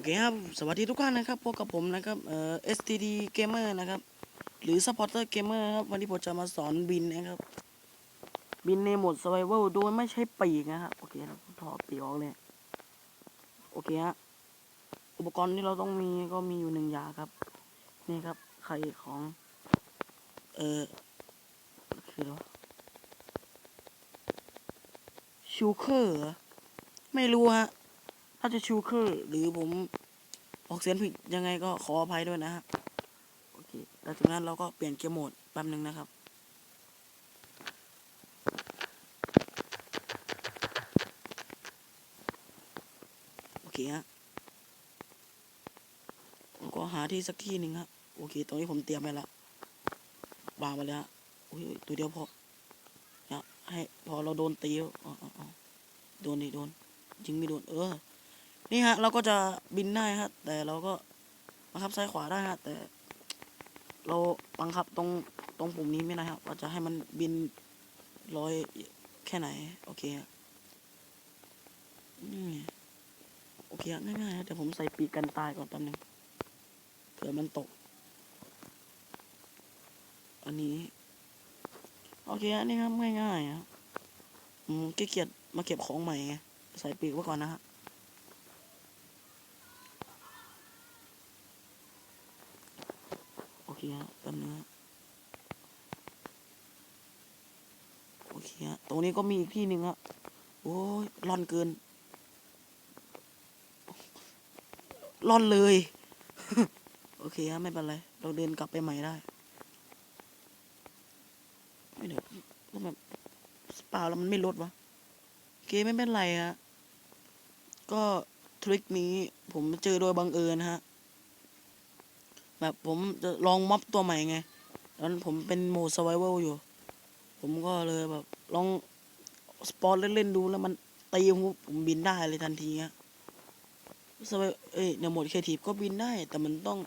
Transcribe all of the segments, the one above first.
อเคครับ สวัสดีทุกท่านนะครับ พบกับผมนะครับ เอ่อ STD Gamer นะครับ หรือ Supporter Gamer ครับ วันนี้ผมจะมาสอนบินนะครับ บินในโหมด Survival โดยไม่ใช้ปีกนะครับ โอเคเราถอดปีกออกเลย โอเคฮะ อุปกรณ์ที่เราต้องมีก็มีอยู่หนึ่งอย่างครับ นี่ครับ ไข่ของ เอ่อ คืออะไรชูเคอร์ ไม่รู้ฮะ ถ้าจะชูเคอร์หรือผมออกเสียงผิดยังไงก็ขออภัยด้วยนะฮะโอเคแล้วจากนั้นเราก็เปลี่ยนเกียร์โหมดแป๊บหนึ่งนะครับโอเคฮะผมก็หาที่สักที่หนึ่งครับโอเค ตรงนี้ผมเตรียมไปแล้ววางไปแล้วฮะอุ้ยตัวเดียวพอนะให้พอเราโดนตีแล้วอ๋ออ๋ออ๋อโดนดิโดนยิงไม่โดนเออ นี่ฮะ เราก็จะบินได้ฮะ แต่เราก็บังคับซ้ายขวาได้ฮะ แต่ เราบังคับตรงตรงปุ่มนี้ไม่ได้ครับว่าจะให้มันบินลอยแค่ไหน โอเคฮะโอเคง่ายๆฮะเดี๋ยวผมใส่ปีกกันตายก่อนแป๊บนึงเผื่อมันตก อันนี้ โอเคฮะนี่ครับง่ายๆครับอืมขี้เกียจมาเก็บของใหม่ไงใส่ปีกไว้ก่อนนะฮะ โอ เคฮะแป๊บนึงโอเคฮะตรงนี้ก็มีอีกที่หนึ่งฮะโอ้ยร่อนเกินร่อนเลย โอเคฮะไม่เป็นไร เราเดินกลับไปใหม่ได้ไม่เดี๋ยวแล้วแบบเปล่าแล้วมันไม่ลดวะโอเคไม่เป็นไรฮะก็ทริคนี้ผมเจอโดยบังเอิญฮะ แบบผมจะลองม็อบตัวใหม่ไงตอนผมเป็นโหมด survival อยู่ ผมก็เลยแบบลองสปอร์ตเล่นๆดูแล้วมันตีผมผมบินได้เลยทันทีฮะ survival เอ้ยในโหมด creative ก็บินได้ แต่มันต้อง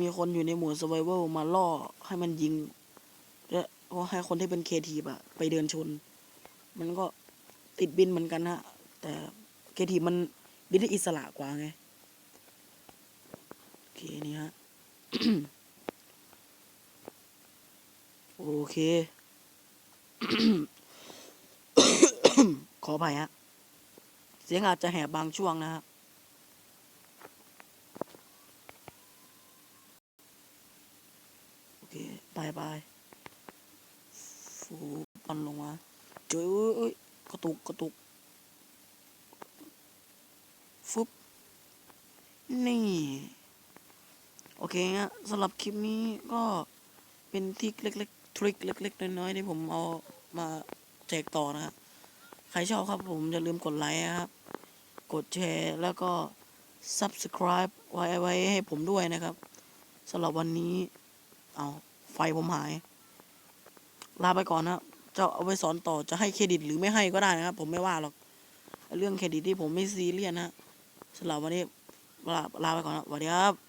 มีคนอยู่ในโหมด survival มาล่อให้มันยิง และก็ให้คนที่เป็น creative อะไปเดินชน มันก็ติดบินเหมือนกันฮะ แต่ creative มันบินได้อิสระกว่าไงโอเคนี่ฮะ โอเค ขออภัยฮะ เสียงอาจจะแหบบางช่วงนะครับโอเคไปไปฟูบอลลงมาจอเอ้ยกระตุกกระตุกฟุบนี่ โอเคฮะสำหรับคลิปนี้ก็เป็นที่เล็กๆทริคเล็กๆน้อยๆที่ผมเอามาแจกต่อนะครับใครชอบครับผมอย่าลืมกดไลค์ครับ กดแชร์แล้วก็ subscribe ไว้ไว้ให้ผมด้วยนะครับสำหรับวันนี้ เอาไฟผมหาย ลาไปก่อนนะจะเอาไปสอนต่อจะให้เครดิตหรือไม่ให้ก็ได้นะครับ ผมไม่ว่าหรอก เรื่องเครดิตที่ผมไม่ซีเรียสนะสำหรับวันนี้ลาลาไปก่อนนะสวัสดีครับ